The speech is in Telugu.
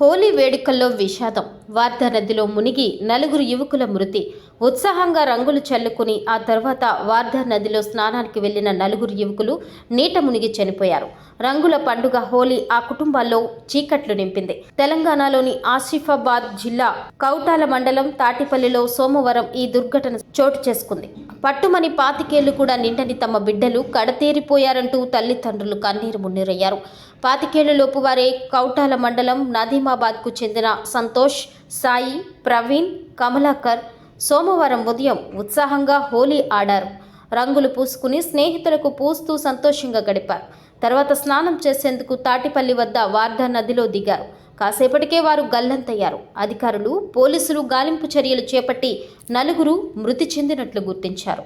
హోలీ వేడుకల్లో విషాదం. వార్ధా నదిలో మునిగి నలుగురు యువకుల మృతి. ఉత్సాహంగా రంగులు చల్లుకుని ఆ తర్వాత వార్ధా నదిలో స్నానానికి వెళ్ళిన నలుగురు యువకులు నీట మునిగి చనిపోయారు. రంగుల పండుగ హోలీ ఆ కుటుంబాల్లో చీకట్లు నింపింది. తెలంగాణలోని ఆసిఫాబాద్ జిల్లా కౌటాల మండలం తాటిపల్లిలో సోమవారం ఈ దుర్ఘటన చోటు చేసుకుంది. పట్టుమని పాతికేళ్ళు కూడా నిండని తమ బిడ్డలు కడతేరిపోయారంటూ తల్లిదండ్రులు కన్నీరు మున్నీరయ్యారు. పాతికేళ్ళలోపు వారే కౌటాల మండలం నదీమాబాద్కు చెందిన సంతోష్ సాయి ప్రవీణ్ కమలాకర్ సోమవారం ఉదయం ఉత్సాహంగా హోలీ ఆడారు. రంగులు పూసుకుని స్నేహితులకు పూస్తూ సంతోషంగా గడిపారు. తర్వాత స్నానం చేసేందుకు తాటిపల్లి వద్ద వార్ధా నదిలో దిగారు. కాసేపటికే వారు గల్లంతయ్యారు. అధికారులు పోలీసులు గాలింపు చర్యలు చేపట్టి నలుగురు మృతి చెందినట్లు గుర్తించారు.